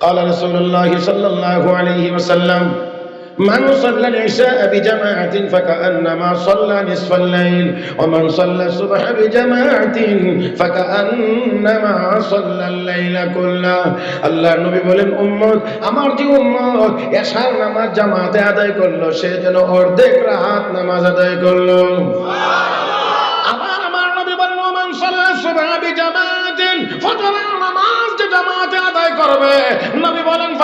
قال رسول الله صلى الله عليه وسلم من صلى العشاء بجماعة فكأنما صلى نصف الليل ومن صلى الصبح بجماعة فكأنما صلى الليل كله আল্লাহ নবী বলেন উম্মত আমার যে উম্মত এশার নামাজ জামাতে আদায় করলো সে যেন অর্ধেক রাত নামাজ আদায় করলো আবার করবে। নবী বলেন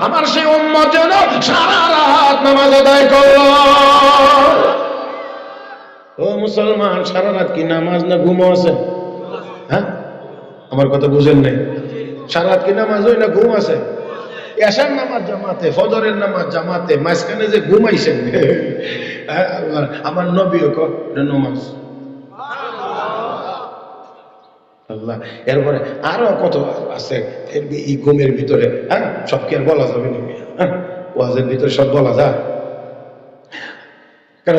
আমার সেই উম্মত যেন সারা রাত নামাজ আদায় করল। ও মুসলমান সারা রাত কি নামাজ না ঘুমো আছে? হ্যাঁ? আমার কথা বুঝেন নাই। সারা রাত কি নামাজ হয় না ঘুম আছে? এসার নামাজ জামাতে ফজরের নামাজ জামাতে মাঝখানে যে ঘুমাইছেন। হ্যাঁ, আমার- নবীও নমাজ। আল্লাহ। এরপরে আরও কত আছে? এই ঘুমের ভিতরে হ্যাঁ? সব কি আর বলা যাবে হ্যাঁ? ওয়াজের ভিতরে সব বলা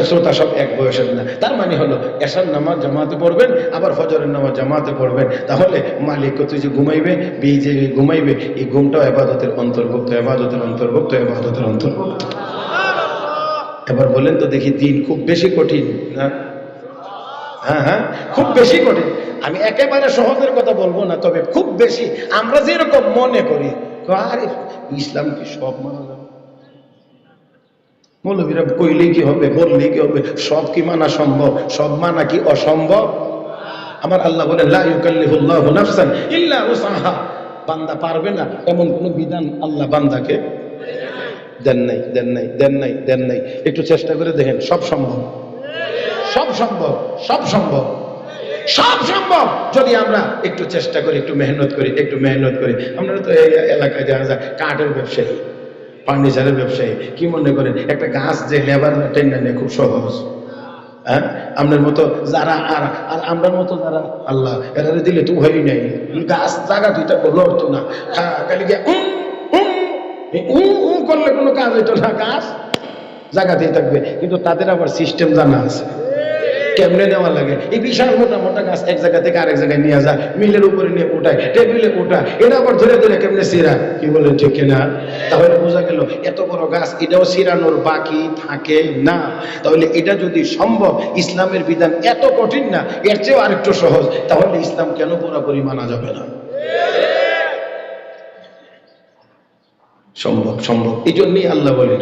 শ্রোতা সব এক বয়সের না? তার মানে হলো এসার নামাজ জামাতে পড়বেন, আবার ফজরের নামাজ জামাতে পড়বেন। তাহলে মালিক তুই যে ঘুমাইবে বিয়ে যে ঘুমাইবে, এই ঘুমটাও এবাদতের অন্তর্ভুক্ত এবাদতের অন্তর্ভুক্ত এবাদতের অন্তর্ভুক্ত। এবার বলেন তো দেখি দিন খুব বেশি কঠিন, না? হ্যাঁ হ্যাঁ খুব বেশি কঠিন আমি একেবারে সহজের কথা বলব না, তবে খুব বেশি। আমরা যেরকম মনে করি আরে, ইসলাম কি সব মানা যাবে মৌলবীরা কইলেই কি হবে, বললেই কি হবে? সব কি মানা সম্ভব? সব মানা কি অসম্ভব? আমার আল্লাহ বলে বান্দা পারবে না, এমন কোন বিধান আল্লাহ বান্দাকে দেন নাই দেন নাই দেন নাই দেন নাই। একটু চেষ্টা করে দেখেন, সব সম্ভব। সব সম্ভব সব সম্ভব। সব সম্ভব। যদি আমরা একটু চেষ্টা করি একটু মেহনত করি একটু মেহনত করি আমরা তো এই এলাকায় যারা যায় কাঠের ব্যবসায়ী ফার্নিচারের ব্যবসায়ী কি মনে করেন? একটা গাছ যে লেবার টেন্ডার খুব সহজ। হ্যাঁ? আপনার মতো যারা আর আর আমরার মতো যারা আল্লাহ এরা দিলে তো হই নাই। গাছ জায়গা দুইটা বলো হতো না। খালি গিয়ে উম, উম করলে কোনো কাজ হইতো না। গাছ জায়গাতেই থাকবে। কিন্তু তাদের আবার সিস্টেম জানা আছে। কেমনে নেওয়া লাগে? এই বিশাল মোটা মোটা গাছ এক জায়গা থেকে আরেক জায়গায় নিয়ে যায়, মিলের উপরে নিয়ে উঠায়, টেবিলে উঠায় এটা আবার ধরে ধরে কেমনে সিরা? কি বলেন ঠিক কিনা? তাহলে বোঝা গেল, এত বড় গাছ, এটাও সিরানোর বাকি থাকে না। তাহলে এটা যদি সম্ভব, ইসলামের বিধান এত কঠিন না, এর চেয়েও আরেকটু সহজ, তাহলে ইসলাম কেন পুরোপুরি মানা যাবে না? সম্ভব সম্ভব। এই জন্যই আল্লাহ বলেন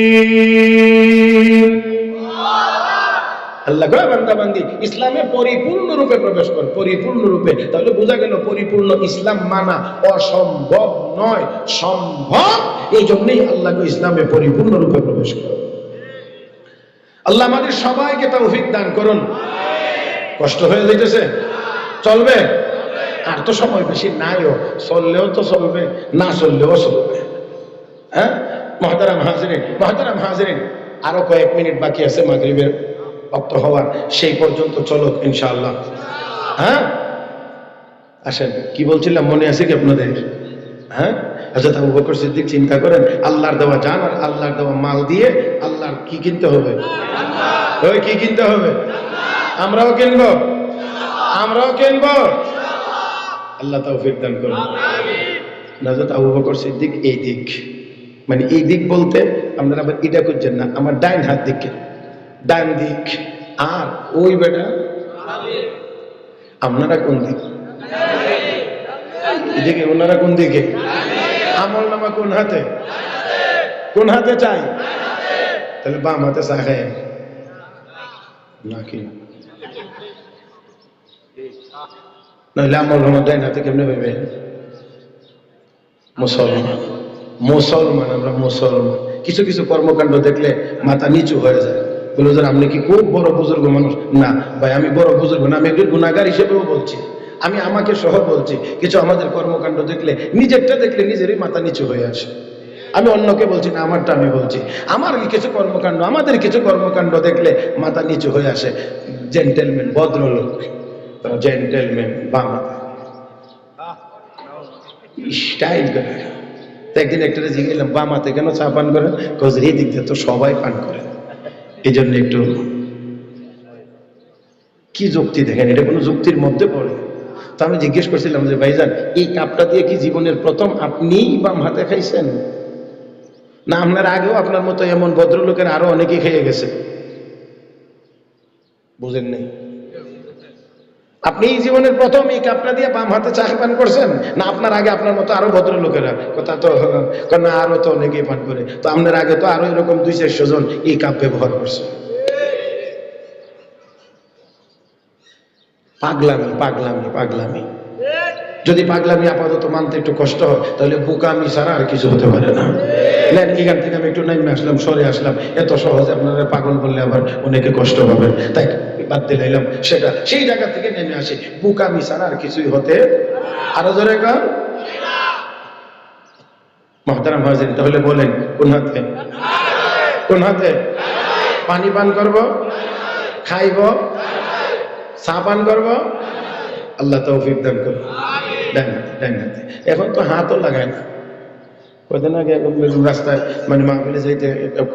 আল্লাহ প্রবেশ কর। তাহলে বোঝা গেল পরিপূর্ণ ইসলাম মানা অসম্ভব নয়, সম্ভব। এই জন্যই প্রবেশ কর। আল্লাহ আমাদের সবাইকে দান করুন। কষ্ট হয়ে যাইতেছে? চলবে? আর তো সময় বেশি নাইও। চললেও তো চলবে, না চললেও চলবে। হ্যাঁ? মহতারাম হাজরিন মহতারাম হাজরিন। আরও কয়েক মিনিট বাকি আছে মাগরিবের। অক্ত হওয়ার সেই পর্যন্ত চলো ইনশাআল্লাহ। হ্যাঁ? আসেন কি বলছিলাম মনে আছে কি আপনাদের? হ্যাঁ? আবু বকর সিদ্দিক চিন্তা করেন আল্লাহর দেওয়া জান আর আল্লাহর দেওয়া মাল দিয়ে আল্লাহর কি কিনতে হবে? ওই কি কিনতে হবে? আমরাও কিনবো। আমরাও কিনবো। আল্লাহ তৌফিক দান করুন। নাজত আবু বকর সিদ্দিক এই দিক। মানে এই দিক বলতে আপনারা আবার এটা করছেন না আমার ডাইন হাত দিকে। ডান দিক। আর ওই বেটা আপনারা কোন দিক? এদিকে ওনারা কোন দিকে? আমল নামা কোন হাতে? কোন হাতে চাই? তাহলে বাম হাতে চা খায় নাকি নইলে আমল নামা ডাইন হাতে কেমনে পাইবে? মুসলমান। মুসলমান, আমরা মুসলমান। কিছু কিছু কর্মকাণ্ড দেখলে মাথা নিচু হয়ে যায়। বলে যে আপনি কি খুব বড় বুজুর্গ মানুষ? না, ভাই, আমি বড় বুজুর্গ না, আমি একজন গুণাগার হিসেবেও বলছি। আমি আমাকে সহ বলছি, কিছু আমাদের কর্মকাণ্ড দেখলে, নিজেরটা দেখলে নিজেরই মাথা নিচু হয়ে আসে। আমি অন্যকে বলছি, না, আমারটা আমি বলছি। আমার কিছু কর্মকাণ্ড, আমাদের কিছু কর্মকাণ্ড দেখলে মাথা নিচু হয়ে আসে। জেন্টেলম্যান, ভদ্রলোক জেন্টেলম্যান, বাম হাতে। স্টাইল করে। একদিন একটা জিজ্ঞেলাম বাম হাতে কেন চা পান করেন? কজ এই দিক দিয়ে তো সবাই পান করে। এই জন্য একটু কি যুক্তি দেখেন? এটা কোনো যুক্তির মধ্যে পড়ে। তো আমি জিজ্ঞেস করছিলাম যে, ভাইজান, এই কাপটা দিয়ে কি জীবনের প্রথম আপনিই বাম হাতে খাইছেন? না, আপনার আগেও আপনার মতো এমন ভদ্রলোকের আরও অনেকেই খেয়ে গেছে। বুঝেন নেই? আপনি এই জীবনের প্রথম এই কাপটা দিয়ে বাম হাতে চা পান করছেন? না, আপনার আগে আপনার মতো আরও ভদ্রলোকেরা। কথা তো না আরও তো অনেকেই পান করে। তো আপনার আগে তো আরও এরকম দুই চারশো জন এই কাপ ব্যবহার করছে। পাগলামি পাগলামি পাগলামি। যদি পাগলামি আপাতত মানতে একটু কষ্ট হয়, তাহলে বোকামি ছাড়া আর কিছু হতে পারে না। এখান থেকে আমি একটু নাইমে আসলাম, সরে আসলাম। এত সহজে আপনারা পাগল বললে আবার অনেকে কষ্ট পাবেন। তাই বাদ দিলাম সেটা সেই জায়গা থেকে নেমে আসি। বোকামি ছাড়া আর কিছুই হতে আরও জোরে গান মহতারাম হাজির, তাহলে বলেন, কোন হাতে? কোন হাতে? পানি পান করব? খাইব? চা পান করব? আল্লাহ তৌফিক দান করব ডান হাতে ডান হাতে। এখন তো হাতও লাগায় না। কদিন আগে রাস্তায় মানে মাহফিলে যাইতে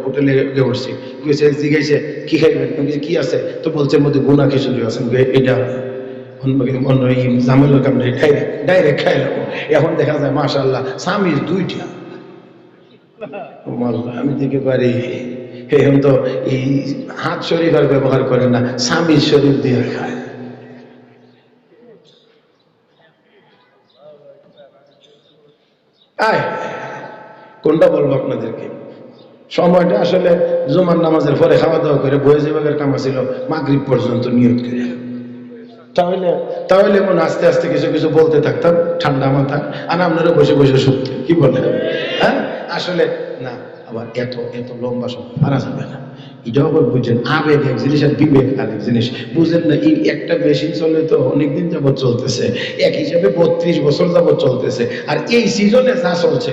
হোটেলে গিয়ে বসছি। কি খাইবেন? কি আছে? তো বলছে মধ্যে গুণা খিচুড়ি আছে। এটা? ডাইরেক্ট খাইলাম এখন দেখা যায় মাশাল্লাহ স্বামীর দুইটা। আমি দেখে পারি। এখন তো এই হাত শরীফ আর ব্যবহার করে না, স্বামীর শরীর দিয়ে খায়। আয়। কোনটা বলব আপনাদেরকে? সময়টা আসলে জুমার নামাজের পরে খাওয়া দাওয়া করে বয়ে যাবার কামা ছিল, মাগরিব পর্যন্ত নিয়ত করে। তাহলে তাহলে মনে আস্তে আস্তে কিছু কিছু বলতে থাকতাম, ঠান্ডা মাথা আর আপনারা বসে বসে শুনতেন। কি বলেন? হ্যাঁ? আসলে না, আবার এত এত লম্বা সময় মারা যাবে না। এটাও আবার বুঝছেন আবেগ এক জিনিস আর বিবেক আরেক জিনিস। বুঝলেন না, এই একটা মেশিন চলে তো অনেকদিন যাবত চলতেছে। এক হিসাবে বত্রিশ বছর যাবত চলতেছে। আর এই সিজনে যা চলছে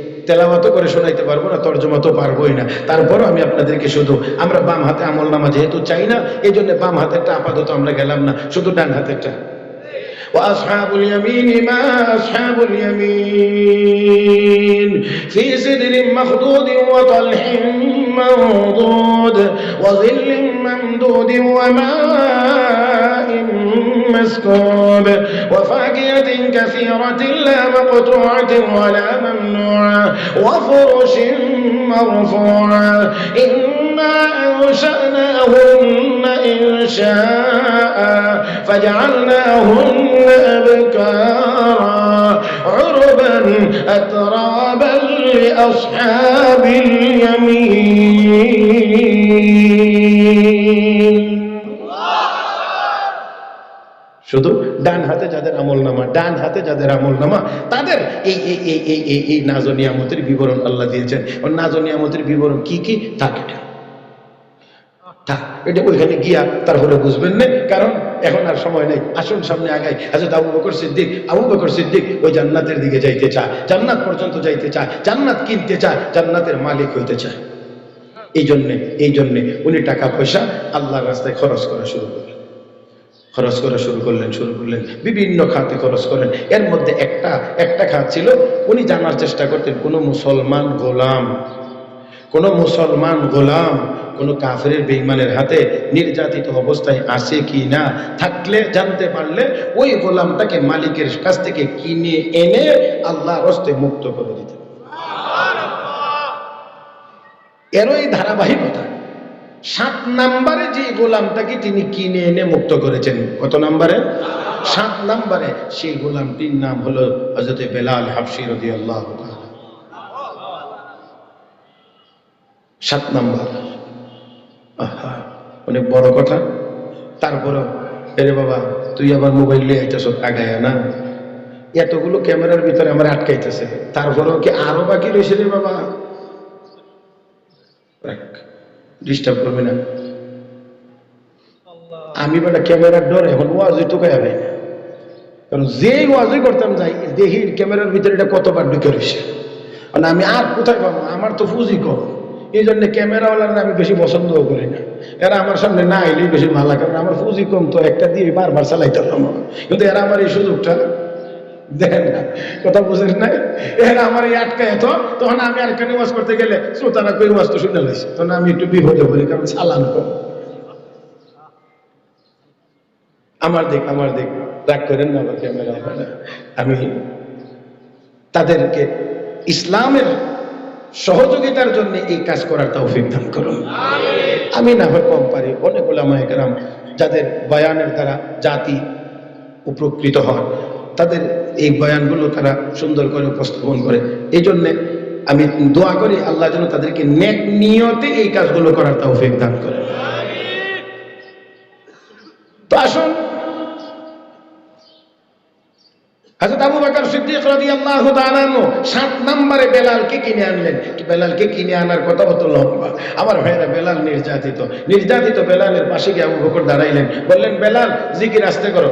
তেলাওয়াত করে শোনাইতে পারবো না তর্জমা তো পারবোই না তারপরও আমি আপনাদেরকে শুধু আমরা বাম হাতে আমল নামা যেহেতু চাই না এই জন্য বাম হাতেরটা আপাতত আমরা গেলাম না শুধু ডান হাতেরটা وأصحاب اليمين ما أصحاب اليمين في سدر مخضود وطلح منضود وظل ممدود وماء مسكوب وفاكهة كثيرة لا مقطوعة ولا ممنوعة. وفرش مرفوعة. إنا أنشأناهن إن شاء. فجعلناهن أبكارا. عربا أترابا لأصحاب اليمين. শুধু ডান হাতে যাদের আমল নামা ডান হাতে যাদের আমল নামা তাদের এই এই এই এই এই এই নাজো নিয়ামতের বিবরণ আল্লাহ দিয়েছেন। ও নাজো নিয়ামতের বিবরণ কি কি? থাক এটা। ওইখানে গিয়া তারপরে বুঝবেন না, কারণ এখন আর সময় নেই। আসুন সামনে আগাই। হাজরত আবু বকর সিদ্দিক, আবু বকর সিদ্দিক ওই জান্নাতের দিকে যাইতে চায়, জান্নাত পর্যন্ত যাইতে চায়, জান্নাত কিনতে চায়, জান্নাতের মালিক হইতে চায়। এই জন্যে এই জন্যে উনি টাকা পয়সা আল্লাহর রাস্তায় খরচ করা শুরু করলেন খরচ করা শুরু করলেন শুরু করলেন বিভিন্ন খাতে খরচ করেন এর মধ্যে একটা একটা খাত ছিল উনি জানার চেষ্টা করতেন কোনো মুসলমান গোলাম কোনো মুসলমান গোলাম কোনো কাফের বেইমানের হাতে নির্যাতিত অবস্থায় আছে কি না থাকলে জানতে পারলে ওই গোলামটাকে মালিকের কাছ থেকে কিনে এনে আল্লাহ রস্তে মুক্ত করে দিতেন। এরই ধারাবাহিকতা। সাত নাম্বারে যে গোলামটাকে তিনি কিনে এনে মুক্ত করেছেন। কত নাম্বারে? সাত নাম্বারে সেই গোলামটির নাম হলো হজরত বেলাল হাফসি রদি আল্লাহ সাত নাম্বার। আহা, অনেক বড় কথা। তারপরেও এরে বাবা তুই আবার মোবাইল নিয়ে আইতেছ আগায় না? এতগুলো ক্যামেরার ভিতরে আমার আটকাইতেছে। তারপরেও কি আরও বাকি রয়েছে রে বাবা? ডিস্টার্ব করবে না। আমি বেটা ক্যামেরার ডর এখন ওয়াজই তো গায়ে না কারণ যেই ওয়াজই করতাম যাই দেখি ক্যামেরার ভিতরে এটা কতবার ঢুকে রয়েছে মানে আমি আর কোথায় পাবো? আমার তো ফুজি কম। এই জন্য ক্যামেরাওয়ালার আমি বেশি পছন্দও করি না। এরা আমার সামনে না এলেই বেশি ভালো লাগে কারণ আমার ফুজি কম তো একটা দিয়ে বারবার চালাইতে পারব কিন্তু এরা আমার এই সুযোগটা দেখেন না। কথা বুঝেন নাই? এরা আমার এই আটকা এত তখন আমি আর এখানে ওয়াজ করতে গেলে শ্রোতারা কই ওয়াজ তো শুনে লাইছে। তখন আমি একটু বিপদে পড়ি কারণ চালান কম। আমার দিক আমার দিক। রাগ করেন না আমার ক্যামেরা আমি তাদেরকে ইসলামের সহযোগিতার জন্য এই কাজ করার তৌফিক দান করুন। আমি না হয় কম পারি। অনেক ওলামায়ে যাদের বয়ানের দ্বারা জাতি উপকৃত হয় তাদের এই বয়ানগুলো তারা সুন্দর করে উপস্থাপন করে। এই জন্যে আমি দোয়া করি, আল্লাহ যেন তাদেরকে নেক নিয়তে এই কাজগুলো করার তৌফিক দান করে। তো আসুন নির্যাতিত বেলালের পাশে গিয়ে আবু বকর দাঁড়াইলেন। বললেন, বেলাল, জিকির আস্তে করো।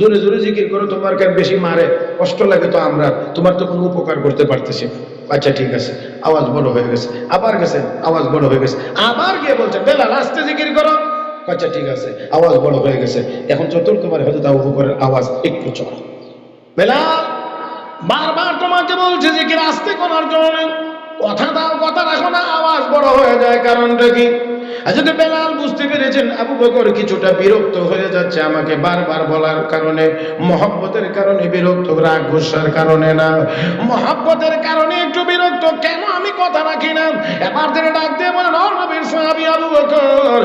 জোরে জোরে জিকির করো, তোমার কার বেশি মারে? কষ্ট লাগে তো আমরা। তোমার তো কোনো উপকার করতে পারতেছি। আচ্ছা ঠিক আছে। আওয়াজ বড় হয়ে গেছে। আবার গেছে। আওয়াজ বড় হয়ে গেছে। আবার গিয়ে বলছে বেলাল আস্তে জিকির করো। আচ্ছা ঠিক আছে। আওয়াজ বড় হয়ে গেছে। এখন চতুর্থবার হয়তো আবু বকরের আওয়াজ একটু চড়। বেলা, বারবার তোমাকে বলছে যে কি রাস্তে করার জন্য। কথা দাও, কথা রাখো না, আওয়াজ বড় হয়ে যায়, কারণটা কি? বেলাল বুঝতে পেরেছেন, আবু বকর কিছুটা বিরক্ত হয়ে যাচ্ছে আমাকে বারবার বলার কারণে, মহব্বতের কারণে বিরক্ত, রাগ গুসার কারণে না। মহব্বতের কারণে একটু বিরক্ত, কেন আমি কথা রাখি না? এবার তিনি ডাক সাহাবী আবু বকর।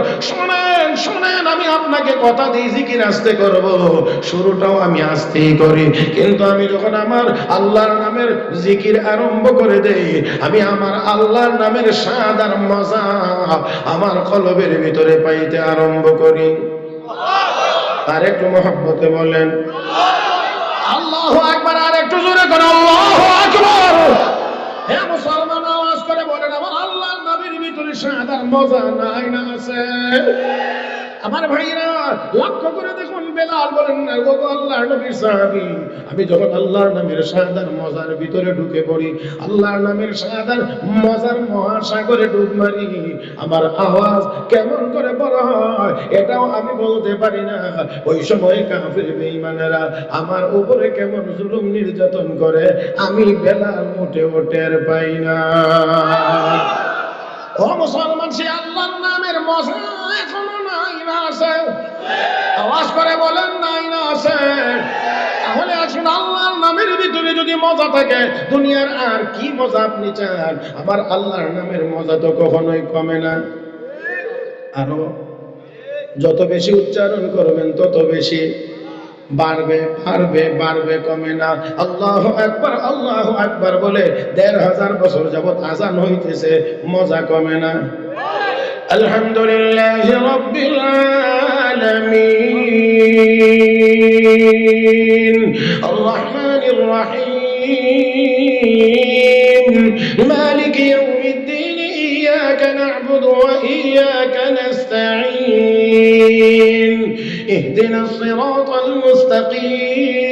আমি আপনাকে কথা দিই, জিকির আস্তে করব। শুরুটাও আমি আস্তেই করি। কিন্তু আমি যখন আমার আল্লাহর নামের জিকির আরম্ভ করে দেই, আমি আমার আল্লাহর নামের মজা আমার কলবের ভিতরে পাইতে আরম্ভ করি। আর একটু মহব্বতে বলেন। আল্লাহ একবার আর একটু জোরে করে আল্লাহ আর মজা নাই না আছে। আমার ভাইরা লক্ষ্য করে দেখুন, বেলাল বলেন, না গো আল্লাহর নবীর সাহাবী। আমি যখন আল্লাহর নামের সাদার মজার ভিতরে ঢুকে পড়ি, আল্লাহর নামের সাদার মজার মহাসাগরে ডুব মারি। আমার আওয়াজ কেমন করে বড় হয়, এটাও আমি বলতে পারি না। ওই সময় কাফির বেঈমানেরা আমার উপরে কেমন জুলুম নির্যাতন করে, আমি বেলাল মোটেও টের পাই না। ও মুসলমান, সে আল্লাহর নামের মজা এখনও নাই না আছে। আওয়াজ করে বলেন, নাই না আছে। তাহলে আসুন, আল্লাহর নামের ভিতরে যদি মজা থাকে, দুনিয়ার আর কি মজা আপনি চান? আমার আল্লাহর নামের মজা তো কখনোই কমে না। আরও, যত বেশি উচ্চারণ করবেন, তত বেশি বাড়বে বাড়বে বাড়বে কমে না আল্লাহ একবার আল্লাহ একবার বলে দেড় হাজার বছর যাবত আজান হইতেছে মজা কমে না আলহামদুলিল্লাহ রব্বিল আলামিন الرحمن الرحيم مالك يوم الدين إياك نعبد وإياك نستعين اهدنا الصراط المستقيم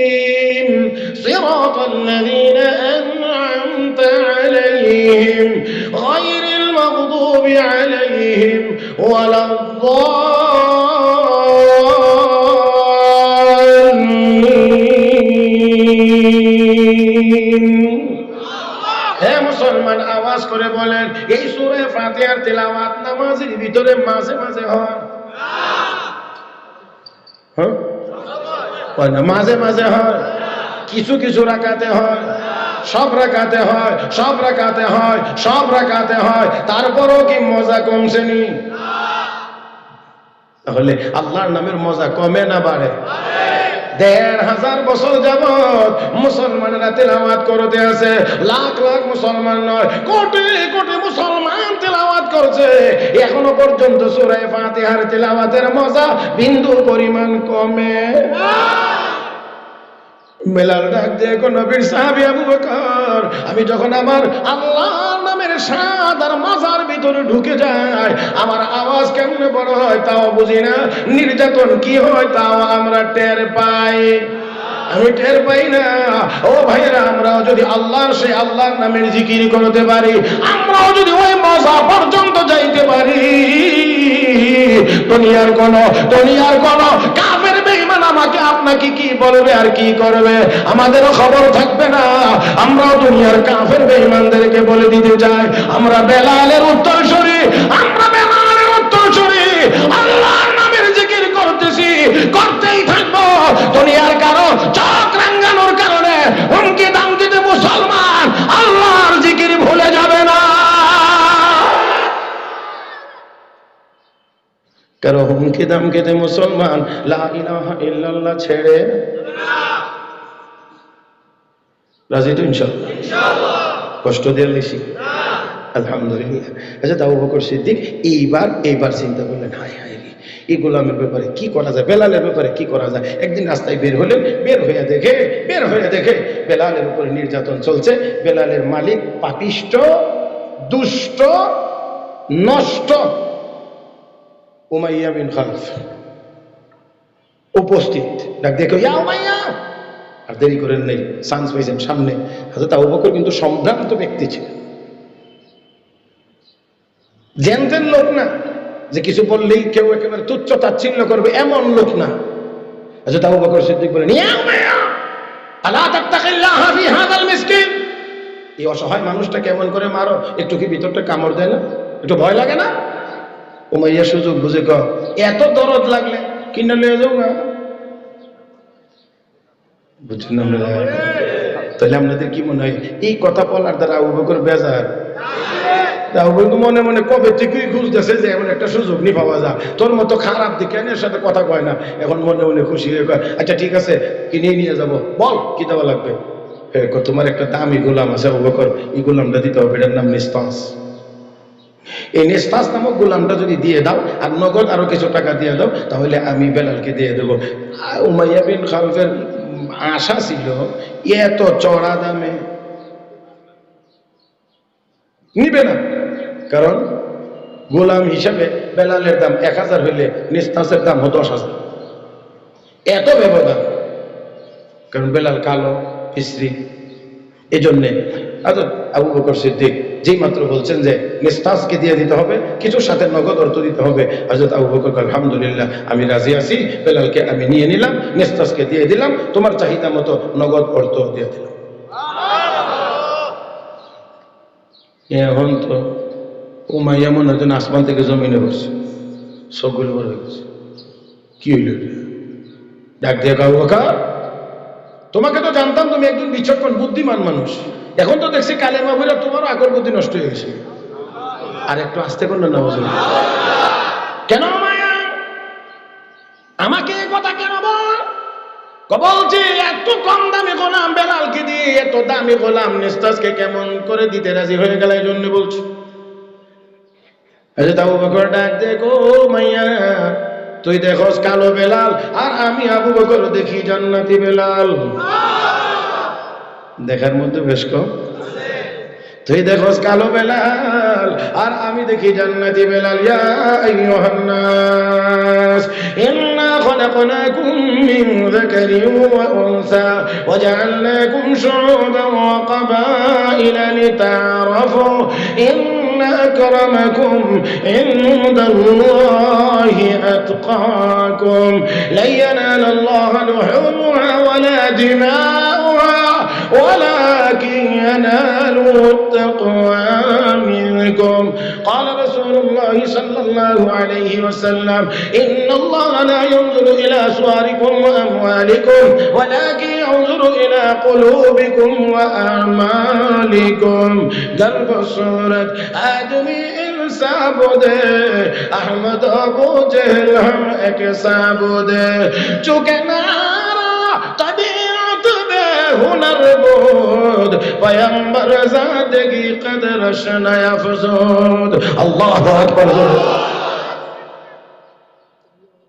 صراط الذين أنعمت عليهم غير المغضوب عليهم ولا الضالين হ্যাঁ মুসলমান আওয়াজ করে বলেন এই সুরে ফাতিহার তেলাওয়াত নামাজের ভিতরে মাঝে মাঝে হয় হ্যাঁ? হয় না। মাঝে মাঝে হয়। কিছু কিছু রাখাতে হয়। সব রাখাতে হয়, সব রাখাতে হয়, সব রাখাতে হয়। তারপরও কি মজা কমছে নি? তাহলে আল্লাহর নামের মজা কমে না বাড়ে। দেড় হাজার বছর যাবত মুসলমানেরা তেলাওয়াত করতে আছে। লাখ লাখ মুসলমান নয়, কোটি কোটি মুসলমান তেলাওয়াত করছে। এখনও পর্যন্ত সূরা ফাতিহার তেলাওয়াতের মজা বিন্দু পরিমাণ কমে বেলাল ডাক দিয়ে নবীর সাহাবী আবু বকর, আমি যখন আমার আল্লাহর নামের স্বাদ আর মজার ভিতরে ঢুকে যায় আমার আওয়াজ কেমন বড় হয় তাও বুঝি না, নির্যাতন কি হয় তাও আমরা টের পাই। আমি টের পাই না। ও ভাইরা আমরাও যদি আল্লাহর সেই আল্লাহর নামের জিকির করতে পারি, আমরাও যদি ওই মজা পর্যন্ত যাইতে পারি। দুনিয়ার কোন দুনিয়ার কোন আমাকে কি বলবে আর কি করবে? আমাদেরও খবর থাকবে না। আমরাও দুনিয়ার কাফের বেঈমানদেরকে বলে দিতে চাই। আমরা বেলালের উত্তর সরি আমরা বেলালের উত্তর সরি আল্লাহর নামের জিকির করতেছি, করতেই থাকব। দুনিয়ার কারও কারও হুমকি দাম কেটে মুসলমান ইল্লাল্লাহ ছেড়ে। রাজি তো ইনশাল্লাহ? কষ্ট দিয়ে বেশি। আলহামদুলিল্লাহ। আচ্ছা তাও বকর সিদ্দিক এইবার এইবার চিন্তা করলেন হায় হায় রে এই গোলামের ব্যাপারে কি করা যায়? বেলালের ব্যাপারে কি করা যায়? একদিন রাস্তায় বের হলেন বের হয়ে দেখে বের হয়ে দেখে বেলালের উপরে নির্যাতন চলছে। বেলালের মালিক পাপিষ্ট দুষ্ট নষ্ট। Umayya bin Khalaf. উপস্থিত। ডাক দেখো, ইয়া উমাইয়া! আর দেরি করেন নেই, চান্স পাইছেন সামনে। হাজরত আবু বকর কিন্তু সম্ভ্রান্ত ব্যক্তি ছিলেন জেনতেন লোক না, যে কিছু বললেই কেউ একেবারে তুচ্ছ তাচ্ছিল্য করবে, এমন লোক না। হাজরত আবু বকর সিদ্দিক বলেন এই অসহায় মানুষটা কেমন করে মারো, একটু কি ভিতরটা কামড় দেয় না? একটু ভয় লাগে না? উমাইয়া সুযোগ বুঝে ক এত দরদ লাগলে কিনে লিয়ে যাও না তাহলে কি মনে হয়, এই কথা বলার দ্বারা বেজার? মনে মনে কবে থেকেই খুঁজতেছে যে এমন একটা সুযোগ নি পাওয়া যায়। তোর মতো খারাপ দিকে এর সাথে কথা কয় না। এখন মনে মনে খুশি হয়ে কয় আচ্ছা ঠিক আছে, কিনে নিয়ে যাব। বল, কি দেওয়া লাগবে? তোমার একটা দামি গোলাম আছে আবু বকর। এই গোলামটা দিতে হবে, এটার নাম নিস্তাস। এই নিস্তাস নামক গোলামটা যদি দিয়ে দাও আর নগদ আরও কিছু টাকা দিয়ে দাও, তাহলে আমি বেলালকে দিয়ে দেবো। উমাইয়া বিন খালফের আশা ছিল, এত চড়া দামে। নিবে না। কারণ গোলাম হিসাবে বেলালের দাম এক হাজার হইলে নিস্তাসের দাম দশ হাজার। এত ব্যবধান। কারণ বেলাল কালো ফিসরি এই জন্যে আচ্ছা আবু বকর সিদ্দিক যেই মাত্র বলছেন যে নিস্তাসকে দিয়ে দিতে হবে কিছু সাথে নগদ অর্থ দিতে হবে। হজরত আবু বকর আলহামদুলিল্লাহ, আমি রাজি আছি, বেলালকে আমি নিয়ে নিলাম নিস্তাসকে দিয়ে দিলাম, তোমার চাহিদা মতো নগদ অর্থ দিয়ে দিলাম। এখন তো মনে আসমান থেকে জমিনে বসছে, সবগুলো বড় হয়ে গেছে। কি হইল ডাক দিয়ে বকর, তোমাকে তো জানতাম তুমি একজন বিচক্ষণ, বুদ্ধিমান মানুষ। এখন তো দেখছি কালে মাহুরা তোমারও আকর বুদ্ধি নষ্ট হয়ে গেছে। আর একটু আসতে করলেন না বুঝলেন কেন মায়া? আমাকে কথা কেন বল? বলছি এত কম দামি গোলাম বেলালকে দিয়ে এত দামি গোলাম নিস্তাসকে কেমন করে দিতে রাজি হয়ে গেল এই জন্য বলছি। তাবু বকর ডাক দেখো মাইয়া, তুই দেখোস কালো বেলাল, আর আমি আবু বকর দেখি জান্নাতি বেলাল। দেখার মধ্যে বেশ কম। তুই দেখোস কালো বেলাল, আর আমি দেখি জান্নাতি বেলাল। ইয়া আইয়ুহান নাস, ইন্না খলাকনাকুম মিন যাকারিন ওয়া উনসা, ওয়া জাআলনাকুম শুউবান ওয়া ক্বাবাইলা লিতাআরাফু ইন্না আক্রামাকুম ইনদাল্লাহি আতqakum lan yanala Allaha luhumuha wala dima'uha ولكن ينالوا التقوى منكم. قال رسول الله صلى الله عليه وسلم إن الله لا ينظر إلى صوركم وأموالكم ولكن ينظر إلى قلوبكم وأعمالكم. درب سورة آدمي انسان أحمد أبو جهل هم اک بوده. چون نه হুনার বোধ পয়ম্বর জাদগি কদর শনায় আল্লাহু আকবার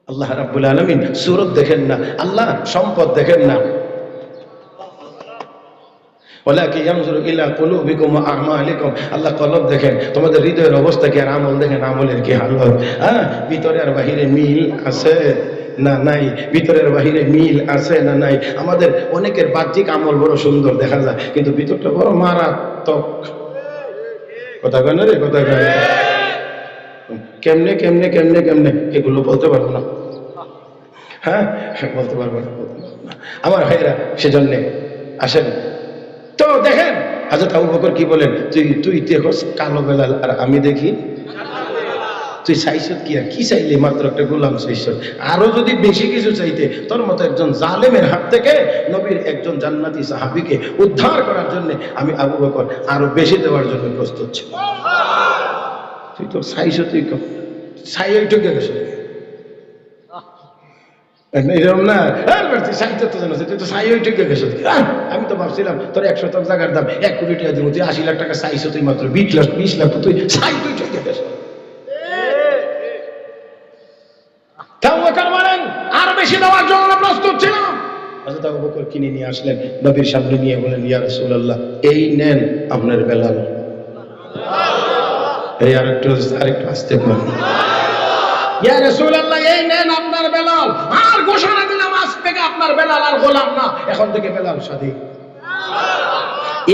আল্লাহ রাব্বুল আলামিন সুরত দেখেন না, আল্লাহ সম্পদ দেখেন না। ওলাকি ইয়ানজুরু ইলা কুলুবিকুম ওয়া আ'মালিকুম। আল্লাহ কলব দেখেন, তোমাদের হৃদয়ের অবস্থা কি আর আমল দেখেন, আমলের কি হালত? হ্যাঁ ভিতরে আর বাহিরে মিল আছে। না নাই, ভিতরের বাহিরে মিল আছে না নাই। আমাদের অনেকের বাহ্যিক আমল বড় সুন্দর দেখা যায়, কিন্তু ভিতরটা বড় মারাত্মক। কথা কেন রে, কথা কেমনে কেমনে কেমনে কেমনে? এগুলো বলতে পারব না। হ্যাঁ? বলতে পারব না, বলতে পারব না। আমার ভাইরা সেজন্য আসেন। তো দেখেন, হাজরত আবু বকর কি বলেন? তুই তুই দেখোস কালো বেলাল, আর আমি দেখি তুই চাইছত কি আর? কি চাইলে? মাত্র একটা গোলাম চাইছত আরও যদি বেশি কিছু চাইতে, তোর মতো একজন জালেমের হাত থেকে নবীর একজন জান্নাতি সাহাবিকে উদ্ধার করার জন্য আমি আবু বকর আরও বেশি দেওয়ার জন্য প্রস্তুত ছিল তুই তো চাইছ তুই চাই না। সাহিত্য তো তুই তো সাই ওই গেছ আমি তো ভাবছিলাম তোর একশো টাকা জায়গার দাম, এক কোটি টাকা দিব, তুই আশি লাখ টাকা চাইছ তুই মাত্র বিশ লাখ বিশ লাখ, তুই সাই তুই বলেন আর বেশি দেওয়ার জন্য আমরা প্রস্তুত ছিলাম হযরত আবু বকর কিনে নিয়ে আসলেন, নবীর সামনে নিয়ে বলেন ইয়া রাসূলুল্লাহ, এই নেন আপনার বেলাল। এই আরেকটু আরেকটু আসতে বলেন। ইয়া রাসূলুল্লাহ, এই নেন আপনার বেলাল। আর ঘোষণা দিলাম, আজ থেকে আপনার বেলাল আর গোলাম না। এখন থেকে বেলাল স্বাধীন।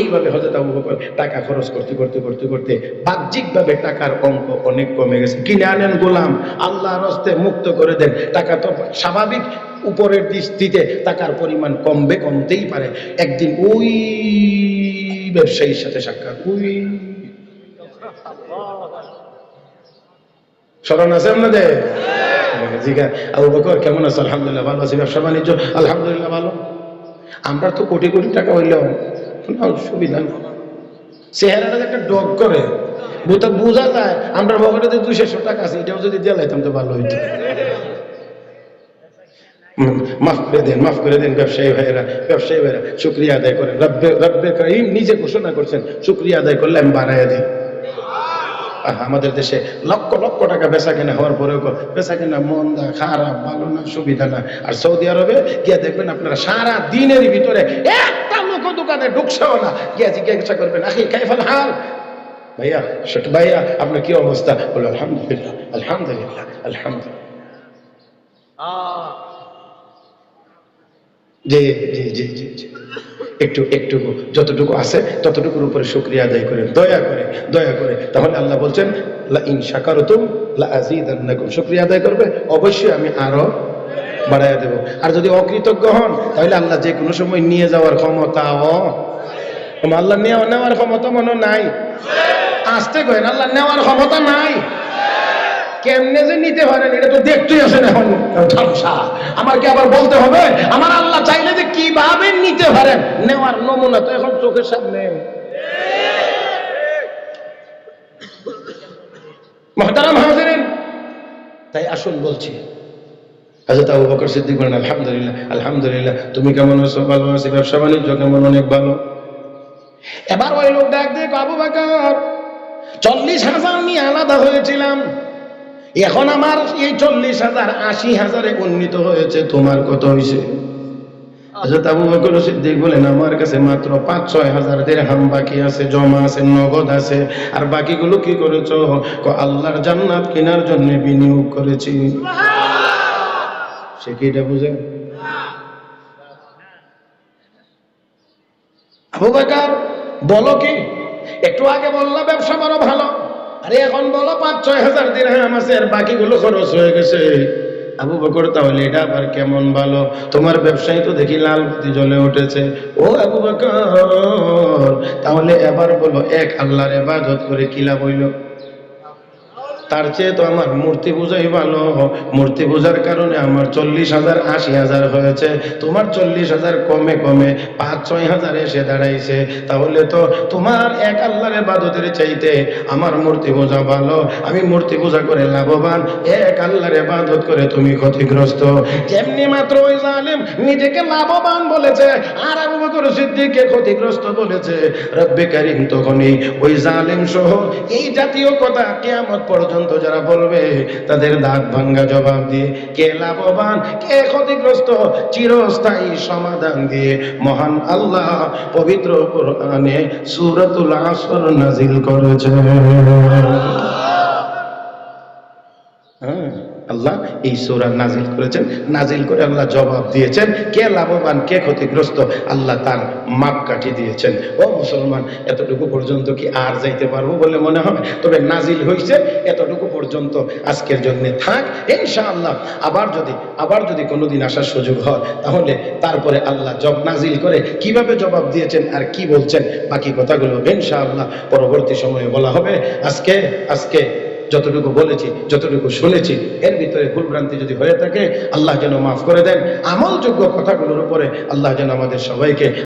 এইভাবে হযরত আবু বকর টাকা খরচ করতে করতে করতে করতে বাহ্যিকভাবে টাকার অঙ্ক অনেক কমে গেছে। কিনে আনেন গোলাম, আল্লাহর হস্তে মুক্ত করে দেন। টাকা তো স্বাভাবিক উপরের দৃষ্টিতে টাকার পরিমাণ কমবে, কমতেই পারে। একদিন ওই ব্যবসায়ীর সাথে সাক্ষাৎ। ওই স্মরণ আছে আপনাদের? কেমন আছে? আলহামদুলিল্লাহ ভালো আছে। ব্যবসা বাণিজ্য? আলহামদুলিল্লাহ ভালো। আমরা তো কোটি কোটি টাকা হইলেও কোনো সুবিধা নেই। চেহারাটা একটা ডগ করে বোঝা যায়, আমরা পকেটে দুশো টাকা আছে, এটাও যদি দিয়ে লাইতাম তো ভালো হইতো। মাফ করে দেন, মাফ করে দেন ব্যবসায়ী ভাইয়েরা ব্যবসায়ী ভাইয়েরা, শুক্রিয়া আদায় করেন। রব্বে রব্বে নিজে ঘোষণা করছেন, শুক্রিয়া আদায় করলে আমি বাড়াইয়া দিই। আমাদের দেশে লক্ষ লক্ষ টাকা বেচা কেনা হওয়ার পরেও বেচা কেনা মন্দা, খারাপ, ভালো না, সুবিধা না। আর সৌদি আরবে গিয়ে দেখবেন আপনারা সারা দিনের ভিতরে একটা লোক দোকানে ঢুকছেও না। গিয়ে জিজ্ঞাসা করবেন, আখি, কাইফাল হাল? ভাইয়া, ছোট ভাইয়া, আপনার কি অবস্থা? বলো, আলহামদুলিল্লাহ আলহামদুলিল্লাহ আলহামদুলিল্লাহ। জি জি জি জি একটু একটুকু যতটুকু আছে, ততটুকুর উপরে শুক্রিয়া আদায় করেন। দয়া করে দয়া করে। তাহলে আল্লাহ বলছেন লা ইন শাকারতুম লা আযীদান্নাকুম শুকরিয়া আদায় করবে। অবশ্যই আমি আরও বাড়াইয়া দেব। আর যদি অকৃতজ্ঞ হন, তাহলে আল্লাহ যে কোনো সময় নিয়ে যাওয়ার ক্ষমতাও আল্লাহ নেওয়া, নেওয়ার ক্ষমতা মনে নাই? আসতে করেন আল্লাহ নেওয়ার ক্ষমতা নাই? কেমনে যে নিতে পারেন, এটা তো দেখতেই আছেন এখন। ঝাপসা আমার কি আবার বলতে হবে? আমার আল্লাহ চাইলে যে কীভাবে নিতে পারেন? নেওয়ার নমুনা তো এখন চোখের সামনে। তাই আসুন বলছি। আলহামদুলিল্লাহ আলহামদুলিল্লাহ, তুমি কেমন আছো? ভালো ব্যবসা বাণিজ্য কেমন? অনেক ভালো। এবার ওই লোক আলাদা হয়েছিলাম। এখন আমার এই চল্লিশ হাজার, আশি হাজারে উন্নীত হয়েছে, তোমার কত হয়েছে বলেন, আমার কাছে মাত্র পাঁচ, ছয় হাজার দেড়হাম বাকি আছে, জমা আছে, নগদ আছে। আর বাকিগুলো কি করেছ? আল্লাহর জান্নাত কেনার জন্য বিনিয়োগ করেছি। সে কি এটা বুঝে? আবু বলো কি? একটু আগে বললা ব্যবসা বড় ভালো। আরে এখন বলো, পাঁচ, ছয় হাজার দিন হ্যাঁ আছে আর বাকিগুলো খরচ হয়ে গেছে। আবু বকর, তাহলে এটা আবার কেমন ভালো? তোমার ব্যবসায়ী তো দেখি লাল বাতি জ্বলে উঠেছে। ও আবু বকর, তাহলে এবার বলো, এক আল্লাহর এবাদত করে কি লাভ হইল? তার চেয়ে তো আমার মূর্তি পূজাই ভালো। মূর্তি পূজার কারণে আমার চল্লিশ হাজার, আশি হাজার হয়েছে। তোমার চল্লিশ হাজার কমে কমে পাঁচ, ছয় হাজার এসে দাঁড়াইছে। তাহলে তো তোমার এক আল্লাহর এবাদতের চাইতে আমার মূর্তি পূজা ভালো। আমি মূর্তি পূজা করে লাভবান। এক আল্লাহর এবাদত করে তুমি ক্ষতিগ্রস্ত। যেমনি মাত্র ওই জালেম নিজেকে লাভবান বলেছে, আর আবু বকর সিদ্দিককে ক্ষতিগ্রস্ত বলেছে। রব্বে কারিম তখনই ওই জালিম সহ এই জাতীয় কথা কিয়ামত পর্যন্ত যারা বলবে, তাদের দাগ ভাঙ্গা জবাব দিয়ে, কে লাভবান, কে ক্ষতিগ্রস্ত, চিরস্থায়ী সমাধান দিয়ে, মহান আল্লাহ পবিত্র কোরআনে সুরতুল আসর নাজিল করেছে আল্লাহ এই সূরা নাজিল করেছেন। নাজিল করে আল্লাহ জবাব দিয়েছেন, কে লাভবান, কে ক্ষতিগ্রস্ত, আল্লাহ তার মাপ কাটি দিয়েছেন। ও মুসলমান, এতটুকু পর্যন্ত কি আর যাইতে পারব বলে মনে হবে? তবে নাজিল হয়েছে এতটুকু পর্যন্ত আজকের জন্য থাক, ইনশাআল্লাহ। আবার যদি আবার যদি কোনোদিন আসার সুযোগ হয়, তাহলে তারপরে আল্লাহ জব নাজিল করে কীভাবে জবাব দিয়েছেন আর কি বলছেন, বাকি কথাগুলো ইনশাআল্লাহ পরবর্তী সময়ে বলা হবে। আজকে আজকে যতটুকু বলেছি, যতটুকু শুনেছি, এর ভিতরে ভুলভ্রান্তি যদি হয়ে থাকে, আল্লাহ যেন মাফ করে দেন। আমলযোগ্য কথাগুলোর উপরে আল্লাহ যেন আমাদের সবাইকে